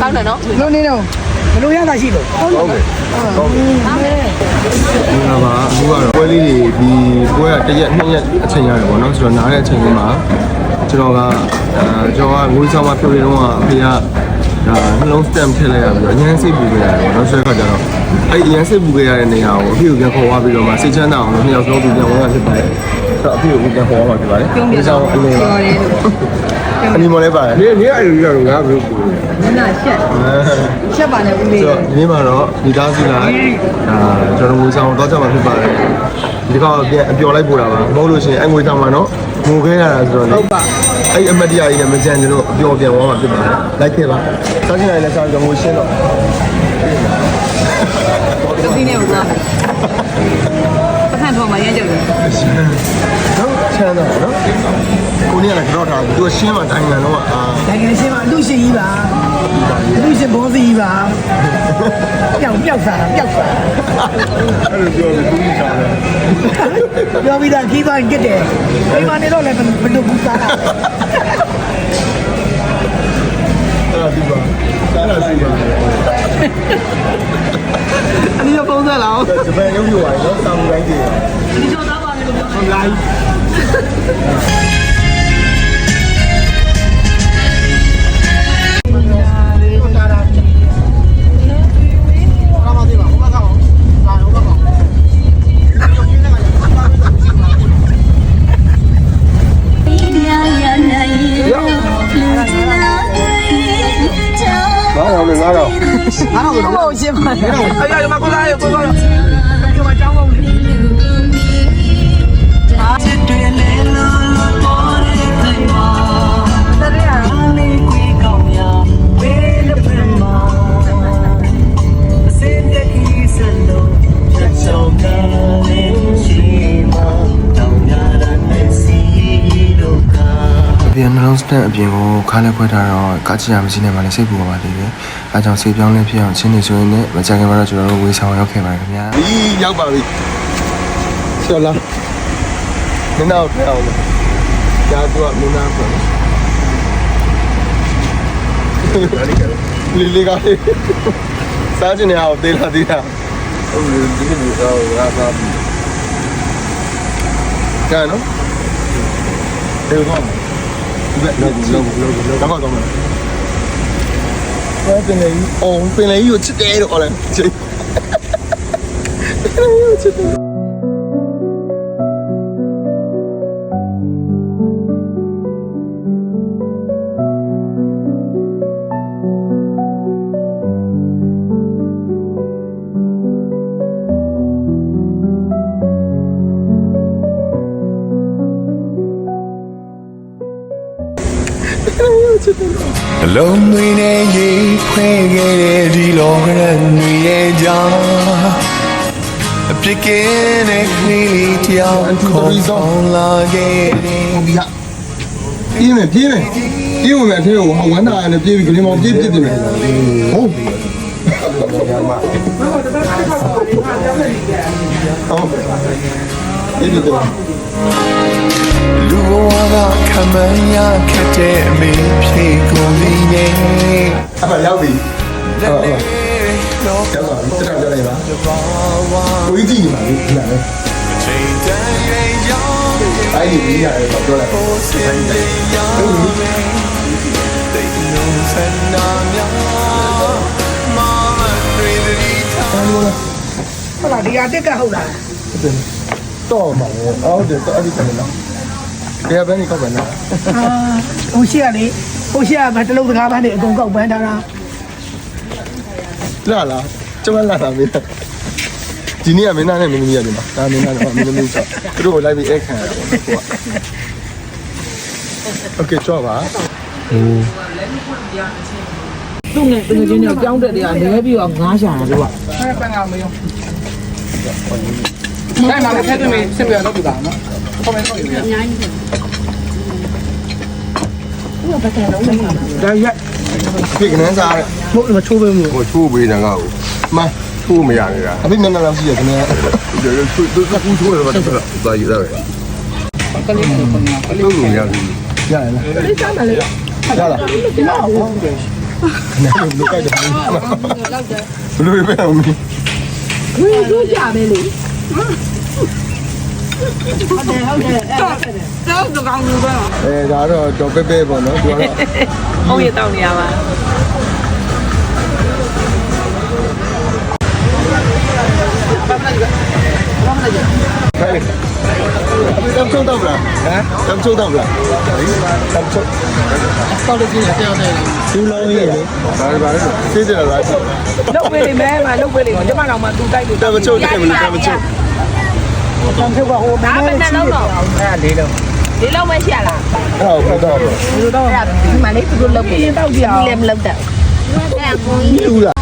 ကောင်းတယ်နော် လုံးနေတော့ဘလို့ရတာရှိလို့ ဟုတ်တယ်ဟုတ်တယ်ဒီမှာပါအခုကတော့ပွဲလေးတွေဒီပွဲကတစ်ရက်နှစ်ရက်အချိန်ရတယ်ပေါ့နော်ဆိုတော့နားတဲ့အချိန်လေးမှာကျွန်တော်ကအာကျွန်တော်ကငွေဆောင်မဖြိုနေတော့အဖေကဒါနှလုံး stamp ထည့်လိုက်ရပြီးတော့အញ្ញမ်းစိတ်ပူခဲ့ရတယ်ပေါ့နော်ဆိုတော့ခါကျတော့အဲ့အញ្ញမ်းစိတ်ပူခဲ့ရတဲ့နေရာကိုအဖေကိုပြန်ခေါ်သွားပြီးတော့မှစိတ်ချမ်းသာအောင်လို့နှစ်ယောက်စလုံးသူပြန်ဝင်ရဖြစ်ပါတယ်ဆိုတော့အဖေကိုပြန်ခေါ်သွားမှာဖြစ်ပါတယ်ဒီဆောင်အလင်းပါ အနီမော်လေးပါတယ်နေနေအယူရတော့ငါဘယ်လိုပူလဲနာရှက်ရှက်ပါနဲ့ဦးလေးဆိုတော့ဒီနေ့မှာတော့ဒီသားစုလိုက်အာကျွန်တော်ငွေဆောင်တော့ကြမှာဖြစ်ပါတယ်ဒီကောင်ပြန်အပျော်လိုက်ပို့တာပါမဟုတ်လို့ရှိရင်အငွေဆောင်မှာတော့ငိုခဲ့ရတာဆိုတော့ဟုတ်ပါအဲ့အမတ်တရားကြီးနဲ့မကြံကျွန်တော်အပျော်ပြန်သွားမှာဖြစ်ပါတယ်လိုက်ခဲ့ပါစားချင်တယ်လည်းစားကြငွေရှင်းတော့သတိနဲ့ဦးသားပထမတော့မရမ်းကြတယ်တော့ချမ်းသာနော် ကိုနေရလည်းကြောက်တာသူရှင်းမှတိုင်းငံတော့အာဒါကလေးရှင်းပါအလူရှင်ကြီးပါအလူရှင်ဘောစီကြီးပါပျောက်ပျောက်စားတာပျောက်စားအဲ့လိုပြောပြီးသူကြီးစားတယ်ပြောပြီးသားကြီးသွားရင်ကြက်တယ်အိမ်မနေတော့လည်းဘယ်လိုဘူးစားတာအဲ့ဒါဒီပါစားတာစီပါအနည်းတော့ပုံစံလားဂျပန်ရုပ်ပြပါနော်စာမူတိုင်းကြီးဒီကြောသားပါလေလို့ပြောတာလို တော့ရှင်းပါလေအဲ့ရမ အပြင်နှလုံးစတက်အပြင်ကိုခါးလက်ခွဲထားတော့ကားချီရမရှိနေပါလေစိတ်ပူပါပါသေးတယ်။အဲကြောင့်စိတ်ပြောင်းလဲဖြစ်အောင်ချင်းနေဆိုရင်လည်းမကြခင်မှာတော့ကျွန်တော်တို့ဝေးဆောင်ရောက်ခဲ့ပါတယ်ခင်ဗျာ။ဒီရောက်ပါပြီ။ဆောလာ။မင်းတော့ပြောင်းလို့။ကြာတော့မင်းသားပေါ့။လီလီကလေးစားချင်နေအောင်သေးလားသေးလား။ဟုတ်တယ်ဒီလိုတော့ငါသားပြီ။ကြာနော်။ဒီတော့ဒီ ဘက်လောက်လောက်လောက်လောက်တော့တော့မယ်။ဘာပင်လေ။အော်ပင်လေကိုချစ်တယ်တော့လည်းချစ်။ပင်လေကိုချစ်တယ် အလုံးသွင်းနဲ့ရေခွဲခဲ့တဲ့ဒီလောကရန်တွေရဲ့ကြောင့်အပြစ်ကင်းတဲ့ကလေးလေးတယောက်ခေါ်ဆောင်လာခဲ့တယ်ဟုတ်ပြီဟာပြေးမယ်ပြေးမယ်ပြေးဝင်မယ်အထဲကိုဟောဝမ်းသာရနဲ့ပြေးပြီးကလေးမောင်ပြေးပြစ်တယ်မယ်ဟုတ်ဟုတ်ပြေးတယ် လူဘဝကခံမရခက်တဲ့အမေဖြေကုန်သည်နဲ့အဲ့ဒါရောက်ပြီလက်နဲ့တော့ရောက်ပါပြီတက်တော့ကြလိုက်ပါဘာဝကိုကြီးကြည့်နေပါလေဒီလားလေချိန်တန်ရဲ့ရောင်းအဲ့ဒီကြီးရတယ်တော့ပြောလိုက်ကိုစင်တဲ့ရောင်းမယ်တိတ်လုံးစန္ဒာများမမတွေဒီထားဟုတ်လားဒီဟာတက်ကဟုတ်လားတော့မှာဟုတ်တယ်တော့အဲ့ဒီကလည်းနော် ဘယ်ဘယ်နေကောက်ပဲနော် အာဟိုရှိရလေဟိုရှိရမှာတလုံးစကားပန်းတွေအကုန်ကောက်ပန်းထားတာ လာလာကျမလာတာမင်းဒီနေ့ကမင်းသားနဲ့မင်းသမီးရတယ်မှာဒါမင်းသားနဲ့မင်းသမီးဆိုသူတို့ကိုလိုက်ပြီးအခန့်ရတယ်ပေါ့ကိုကโอเคကြောက်ပါ သူ့ငယ်တကယ်ချင်းတော့ကြောင်းတက်တယ်ကနေပြီးတော့ငားရှာတာလို့က အဲ့ပန်းကမယုံ အဲ့မှာလည်းဖက်သွင်းပြီးစင်ပြတော့ပြတာနော်။ ခေါင်းမဲတော့ရအများကြီးတယ်ဒါရက်ဒီကနန်းစားရမဟုတ်မချိုးပေးဘူးဟိုချိုးပေးတယ်ငါ့ကိုမချိုးမရနေတာအဖေနန်းနန်းလောက်ရှိရခဏသူသူကကူချိုးတယ်ဘာလို့လဲသွားရတာပဲကလေးကခုနကလုံးလုံးရဘူးရတယ်လားလေးစားမယ်လေရလားနားလို့ကြိုက်တယ်ဘယ်လိုပဲအောင်မ င်းတော့တော့ကောင်းလို့ပဲအဲဒါတော့တော့ပဲပဲပေါ့နော်သူကတော့ဟုတ်ရတောင်းနေရပါခိုင်းတမ်ချုံတော့လားဟမ်တမ်ချုံတော့လားတမ်ချုံတောက်လို့ကြည့်တယ်တောက်တယ်သူ့လုံးရေးလေဒါပါလေသိတယ်လားလုတ်ပေးလိမ့်မယ်မလုတ်ပေးလိမ့်မယ်ကျမတော်မှသူတိုက်လို့တမ်ချုံတယ်မလားတမ်ချုံ တန်ဖြုတ်ကဟိုမင်းနဲ့ချင်းတယ်အောင်အဲ့လေးလုံးဒီလောက်ပဲရှိရလားအဲ့တော့တော့ဒီလိုတော့ဒီမှာလေးသူတို့လုပ်ပြီးတောက်ကြအောင်လည်းမလုပ်တတ်ဘူးလား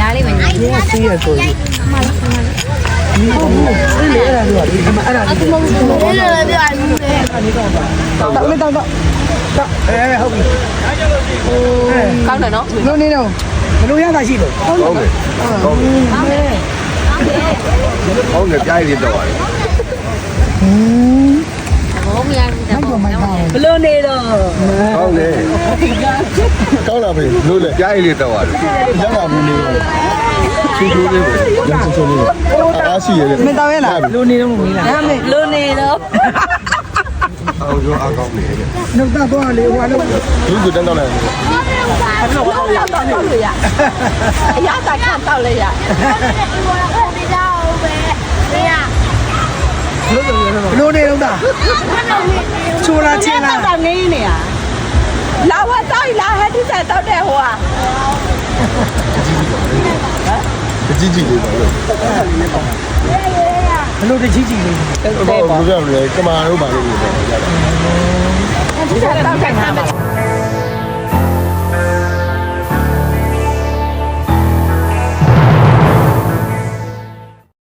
လားလေးမညာဒီကစီးရဆိုရင်ဒီလေအဲ့ဒါတို့ ကဒီမှာအဲ့ဒါလေးတောက်မတောက်တော့အဲဟုတ်ပြီကောင်းတယ်နော်လုံးနေတော့ဘလို့ရတာရှိလို့ဟုတ်တယ်ဟုတ်တယ်ဟုတ်တယ်ကြားရည်တော့ရတယ်ဘောမရဘူးတော့မိုက်ပါဘလို့နေတော့ဟုတ်တယ်ကောင်းလာပြီလို့လေကြားရည်တော့ရတယ်ရလာပြီနေချူချူလေးပဲချူချူလေးပဲအားရှိရတယ်မတောက်ရလားလုံးနေတော့မီးလားဒါမဲ့လို့နေတော့ အောင်ရောအကောင်းနေတယ်နှုတ်တော့တော့လေဟိုကတော့လူကတန်းတော့လိုက်တော့တော့တော့လို့ရအရသာခံတော့လေရလုံးနေတော့တာချိုလာချင်းလားတော့ငင်းနေရလာဝတ်တော့လာဟဲ့ဒီဆက်တော့တဲ့ဟိုဟာကြီးကြီးလေးပါလို့ ဘလို့တကြီးကြီးလေးဟိုဘယ်လိုလဲကမာတို့ပါလို့ပြောကြတာဒီဆက်တော့ခိုင်တာ